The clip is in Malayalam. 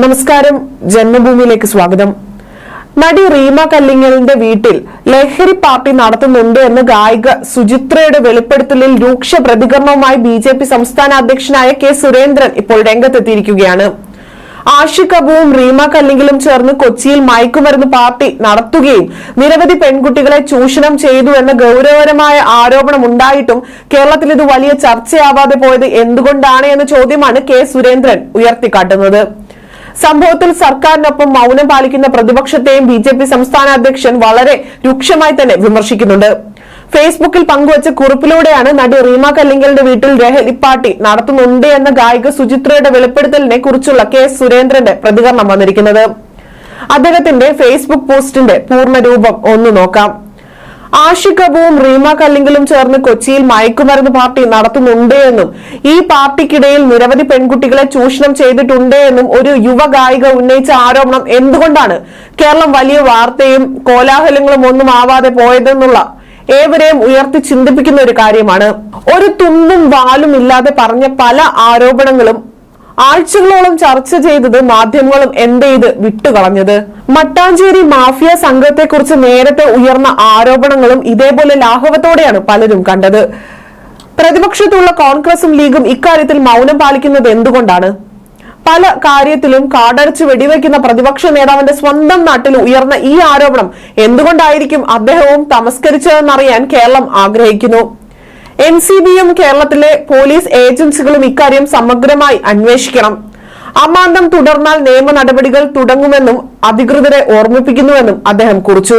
നമസ്കാരം. ജന്മഭൂമിയിലേക്ക് സ്വാഗതം. നടി റീമ കല്ലിങ്ങലിന്റെ വീട്ടിൽ ലഹരി പാർട്ടി നടത്തുന്നുണ്ട് എന്ന് ഗായിക സുചിത്രയുടെ വെളിപ്പെടുത്തലിൽ രൂക്ഷ പ്രതികരണവുമായി ബി ജെ പി സംസ്ഥാന അധ്യക്ഷനായ കെ സുരേന്ദ്രൻ ഇപ്പോൾ രംഗത്തെത്തിയിരിക്കുകയാണ്. ആഷിഖ് അബുവും റീമ കല്ലിങ്ങലും ചേർന്ന് കൊച്ചിയിൽ മയക്കുമരുന്ന് പാർട്ടി നടത്തുകയും നിരവധി പെൺകുട്ടികളെ ചൂഷണം ചെയ്തു എന്ന ഗൗരവകരമായ ആരോപണം ഉണ്ടായിട്ടും കേരളത്തിൽ ഇത് വലിയ ചർച്ചയാവാതെ പോയത് എന്തുകൊണ്ടാണ് എന്ന ചോദ്യമാണ് കെ സുരേന്ദ്രൻ ഉയർത്തിക്കാട്ടുന്നത്. സംഭവത്തിൽ സർക്കാരിനൊപ്പം മൌനം പാലിക്കുന്ന പ്രതിപക്ഷത്തെയും ബി ജെ പി സംസ്ഥാന അധ്യക്ഷൻ വളരെ രൂക്ഷമായി തന്നെ വിമർശിക്കുന്നുണ്ട്. ഫേസ്ബുക്കിൽ പങ്കുവച്ച കുറിപ്പിലൂടെയാണ് നടി റീമ കല്ലിങ്കലിന്റെ വീട്ടിൽ ലഹരി പാർട്ടി നടത്തുന്നുണ്ട് എന്ന ഗായിക സുചിത്രയുടെ വെളിപ്പെടുത്തലിനെ കുറിച്ചുള്ള കെ സുരേന്ദ്രന്റെ പ്രതികരണം വന്നിരിക്കുന്നത്. അദ്ദേഹത്തിന്റെ ഫേസ്ബുക്ക് പോസ്റ്റിന്റെ പൂർണരൂപം ഒന്ന് നോക്കാം. ആഷിഖ് അബുവും റീമ കല്ലിങ്കലും ചേർന്ന് കൊച്ചിയിൽ മയക്കുമരുന്ന് പാർട്ടി നടത്തുന്നുണ്ട് എന്നും ഈ പാർട്ടിക്കിടയിൽ നിരവധി പെൺകുട്ടികളെ ചൂഷണം ചെയ്തിട്ടുണ്ട് എന്നും ഒരു യുവ ഗായിക ഉന്നയിച്ച ആരോപണം എന്തുകൊണ്ടാണ്? കേരളം വലിയ വാർത്തയും കോലാഹലങ്ങളും ഒന്നും ആവാതെ പോയതെന്നുള്ള ഏവരെയും ഉയർത്തി ചിന്തിപ്പിക്കുന്ന ഒരു കാര്യമാണ്. ഒരു തുന്നും വാലും ഇല്ലാതെ പറഞ്ഞ പല ആരോപണങ്ങളും ആഴ്ചകളോളം ചർച്ച ചെയ്തത് മാധ്യമങ്ങളും എന്തേ ഇത് വിട്ടുകളഞ്ഞത്? മട്ടാഞ്ചേരി മാഫിയ സംഘത്തെക്കുറിച്ച് നേരത്തെ ഉയർന്ന ആരോപണങ്ങളും ഇതേപോലെ ലാഘവത്തോടെയാണ് പലരും കണ്ടത്. പ്രതിപക്ഷത്തുള്ള കോൺഗ്രസും ലീഗും ഇക്കാര്യത്തിൽ മൗനം പാലിക്കുന്നത് എന്തുകൊണ്ടാണ്? പല കാര്യത്തിലും കാടടച്ച് വെടിവെക്കുന്ന പ്രതിപക്ഷ നേതാവിന്റെ സ്വന്തം നാട്ടിൽ ഉയർന്ന ഈ ആരോപണം എന്തുകൊണ്ടായിരിക്കും അദ്ദേഹവും തമസ്കരിച്ചതെന്നറിയാൻ കേരളം ആഗ്രഹിക്കുന്നു? എൻ സി ബിയും കേരളത്തിലെ പോലീസ് ഏജൻസികളും ഇക്കാര്യം സമഗ്രമായി അന്വേഷിക്കണം. അമാന്തം തുടർന്നാൽ നിയമ നടപടികൾ തുടങ്ങുമെന്നും അധികൃതരെ ഓർമ്മിപ്പിക്കുന്നുവെന്നും അദ്ദേഹം കുറിച്ചു.